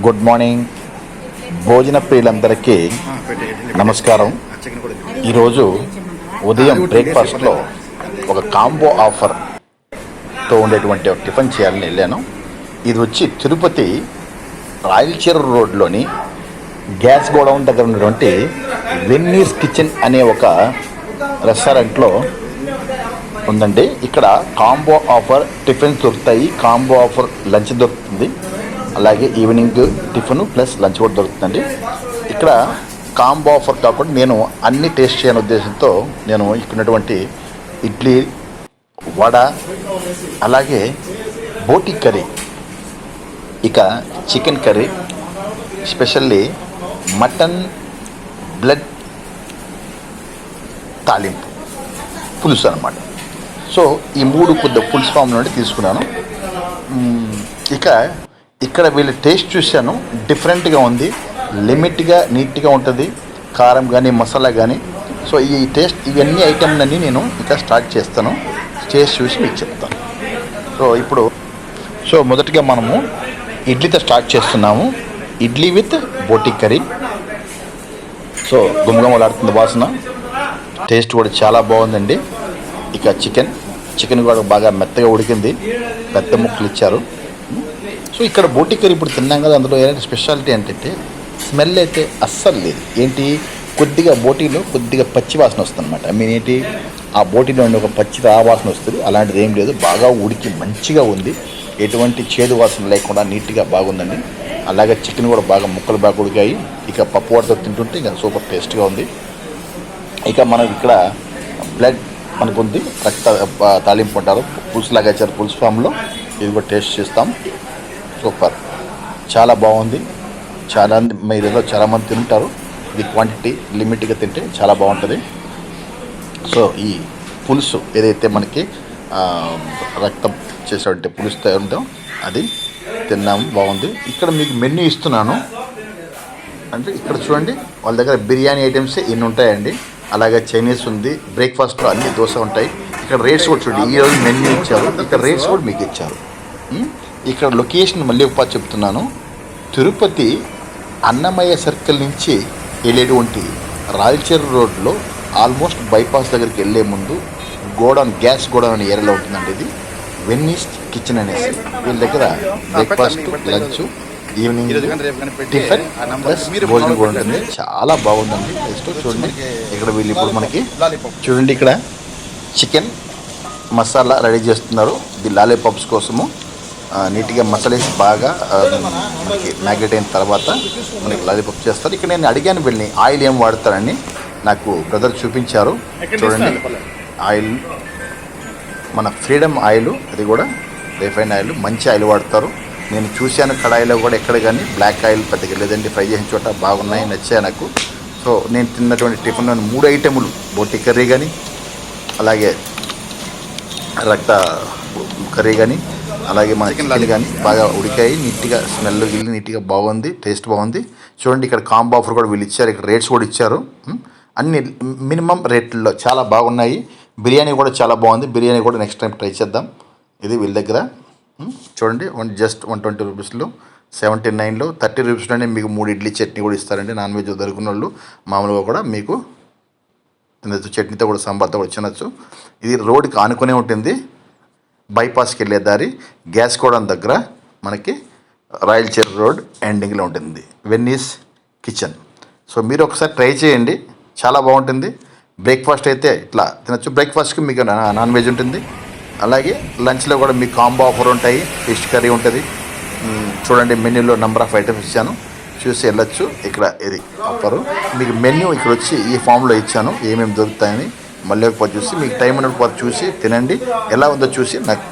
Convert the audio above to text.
Good morning. భోజన ప్రియులందరికీ నమస్కారం. ఈరోజు ఉదయం బ్రేక్ఫాస్ట్లో ఒక కాంబో ఆఫర్తో ఉండేటువంటి ఒక టిఫిన్ చేయాలని వెళ్ళాను. ఇది వచ్చి తిరుపతి రాయలచీర రోడ్లోని గ్యాస్ గోడౌన్ దగ్గర ఉన్నటువంటి వెన్నీస్ కిచెన్ అనే ఒక రెస్టారెంట్లో ఉందండి. ఇక్కడ కాంబో ఆఫర్ టిఫిన్స్ దొరుకుతాయి. కాంబో ఆఫర్ లంచ్ దొరుకుతుంది. అలాగే ఈవినింగ్ టిఫిన్ ప్లస్ లంచ్ కూడా దొరుకుతుందండి. ఇక్కడ కాంబో ఆఫర్ కాకుండా నేను అన్ని టేస్ట్ చేయని ఉద్దేశంతో నేను ఇక్కడ ఇడ్లీ వడ అలాగే బోటి కర్రీ ఇక chicken curry specially mutton blood తాలింపు పులుసు అనమాట సో ఈ మూడు కొద్ది పులుసు ఫామ్ నుండి తీసుకున్నాను. ఇక ఇక్కడ వీళ్ళ టేస్ట్ చూశాను డిఫరెంట్గా ఉంది లిమిట్గా నీట్గా ఉంటుంది కారం కానీ మసాలా కానీ సో ఈ టేస్ట్ ఇవన్నీ ఐటెంలన్నీ నేను ఇంకా స్టార్ట్ చేస్తాను. టేస్ట్ చూసి మీకు చెప్తాను. సో ఇప్పుడు సో మొదటిగా మనము ఇడ్లీతో స్టార్ట్ చేస్తున్నాము. Idli with boti curry. So గుమగుమలాడుతుంది వాసన. టేస్ట్ కూడా చాలా బాగుందండి. ఇక చికెన్ చికెన్ కూడా బాగా మెత్తగా ఉడికింది. పెద్ద ముక్కలు ఇచ్చారు. సో ఇక్కడ బోటి కర్రీ ఇప్పుడు తిన్నాం కదా అందులో ఏంటంటే స్పెషాలిటీ ఏంటంటే స్మెల్ అయితే అస్సలు లేదు. ఏంటి? కొద్దిగా బోటీలో కొద్దిగా పచ్చి వాసన వస్తుంది అనమాట ఐ మీన్ ఏంటి? ఆ బోటీలో ఉండే ఒక పచ్చి వాసన వస్తుంది. అలాంటిది ఏం లేదు. బాగా ఉడికి మంచిగా ఉంది. ఎటువంటి చేదు వాసన లేకుండా నీట్గా బాగుందండి. అలాగే చికెన్ కూడా బాగా ముక్కలు బాగా ఉడికాయి. ఇక పప్పు వాటితో తింటుంటే ఇంకా సూపర్ టేస్ట్గా ఉంది. ఇక మనం ఇక్కడ బ్లడ్ మనకు ఉంది రక్త తాలింపు అంటారు. పులుసు లాగా ఇచ్చారు పులుసు ఫామ్లో. ఇది కూడా టేస్ట్ చేస్తాం. సూపర్. చాలా బాగుంది. చాలా మంది మీరు ఏదో చాలామంది తింటారు. ఇది క్వాంటిటీ లిమిట్గా తింటే చాలా బాగుంటుంది. సో ఈ పులుసు ఏదైతే మనకి రక్తం చేసేటువంటి పులుసు ఉందో అది తిన్నాము బాగుంది. ఇక్కడ మీకు మెన్యూ ఇస్తున్నాను. అంటే ఇక్కడ చూడండి వాళ్ళ దగ్గర బిర్యానీ ఐటమ్స్ ఇన్ని ఉంటాయండి. అలాగే చైనీస్ ఉంది బ్రేక్ఫాస్ట్లో అన్ని దోశ ఉంటాయి. ఇక్కడ రేట్స్ కూడా చూడండి ఈ రోజు మెన్యూ ఇచ్చారు. ఇక్కడ రేట్స్ కూడా మీకు ఇచ్చారు. ఇక్కడ లొకేషన్ మళ్ళీ ఒక చెప్తున్నాను. తిరుపతి అన్నమయ్య సర్కిల్ నుంచి వెళ్ళేటువంటి రాయలచీర రోడ్లో ఆల్మోస్ట్ బైపాస్ దగ్గరికి వెళ్ళే ముందు గోడౌన్ గ్యాస్ గోడౌన్ అనే ఏరియాలో ఉంటుందండి ఇది. వెన్నీస్ కిచెన్ అనేసి. వీళ్ళ దగ్గర breakfast lunch evening tiffin plus భోజనం కూడా ఉంటుంది. చాలా బాగుందండి. టేస్ట్ చూడండి. ఇక్కడ వీళ్ళు ఇప్పుడు మనకి చూడండి ఇక్కడ చికెన్ మసాలా రెడీ చేస్తున్నారు. ఇది లాలీపాప్స్ కోసము. నీట్గా మసాలా వేసి బాగా మనకి మ్యాగ్నెట్ అయిన తర్వాత మనకి లాలీపాప్ చేస్తారు. ఇక్కడ నేను అడిగాను వెళ్ళి ఆయిల్ ఏం వాడతారని నాకు బ్రదర్ చూపించారు. చూడండి. ఆయిల్ మన ఫ్రీడమ్ ఆయిల్ అది కూడా రిఫైన్ ఆయిల్ మంచి ఆయిల్ వాడతారు. నేను చూశాను కడాయిలో కూడా ఎక్కడ కానీ బ్లాక్ ఆయిల్ పెద్దగా లేదండి ఫ్రై చేసిన చోట బాగున్నాయి నచ్చాయి నాకు. సో నేను తిన్నటువంటి టిఫిన్లో మూడు ఐటెములు బోటి కర్రీ కానీ అలాగే రక్త కర్రీ కానీ అలాగే మన చికెన్ కానీ బాగా ఉడికాయి నీట్గా స్మెల్ గిల్లి నీట్గా బాగుంది టేస్ట్ బాగుంది. చూడండి ఇక్కడ కాంబో ఆఫర్ కూడా వీళ్ళు ఇచ్చారు ఇక్కడ రేట్స్ కూడా ఇచ్చారు? అన్ని మినిమం రేట్లలో చాలా బాగున్నాయి. బిర్యానీ కూడా చాలా బాగుంది. బిర్యానీ కూడా నెక్స్ట్ టైం ట్రై చేద్దాం. ఇది వీళ్ళ దగ్గర? చూడండి వన్ జస్ట్ వన్ ట్వంటీ రూపీస్లో సెవెంటీ నైన్లో థర్టీ రూపీస్లోనే మీకు మూడు ఇడ్లీ చట్నీ కూడా ఇస్తారండి. నాన్ వెజ్ దొరికిన వాళ్ళు మామూలుగా కూడా మీకు తినచ్చు. చట్నీతో కూడా సాంబార్తో కూడా తినచ్చు. ఇది రోడ్కి ఆనుకునే ఉంటుంది. బైపాస్కి వెళ్ళే దారి గ్యాస్ కోడన్ దగ్గర మనకి రాయల్ రోడ్ ఎండింగ్లో ఉంటుంది. వెన్నీస్ కిచెన్. సో మీరు ఒకసారి ట్రై చేయండి. చాలా బాగుంటుంది. బ్రేక్ఫాస్ట్ అయితే ఇట్లా తినచ్చు. బ్రేక్ఫాస్ట్కి మీకు నా- నాన్ వెజ్ ఉంటుంది. అలాగే లంచ్లో కూడా మీకు కాంబో ఆఫర్ ఉంటాయి. ఫిష్ కర్రీ ఉంటుంది. చూడండి మెన్యూలో నెంబర్ ఆఫ్ ఐటమ్స్ ఇచ్చాను. చూసి వెళ్ళొచ్చు. ఇక్కడ ఇది ఆఫరు. మీకు మెన్యూ ఇక్కడ వచ్చి ఈ ఫామ్లో ఇచ్చాను. ఏమేమి దొరుకుతాయని. మళ్ళీ ఒకసారి చూసి మీకు టైం ఉన్నప్పుడు చూసి తినండి. ఎలా ఉందో చూసి నాకు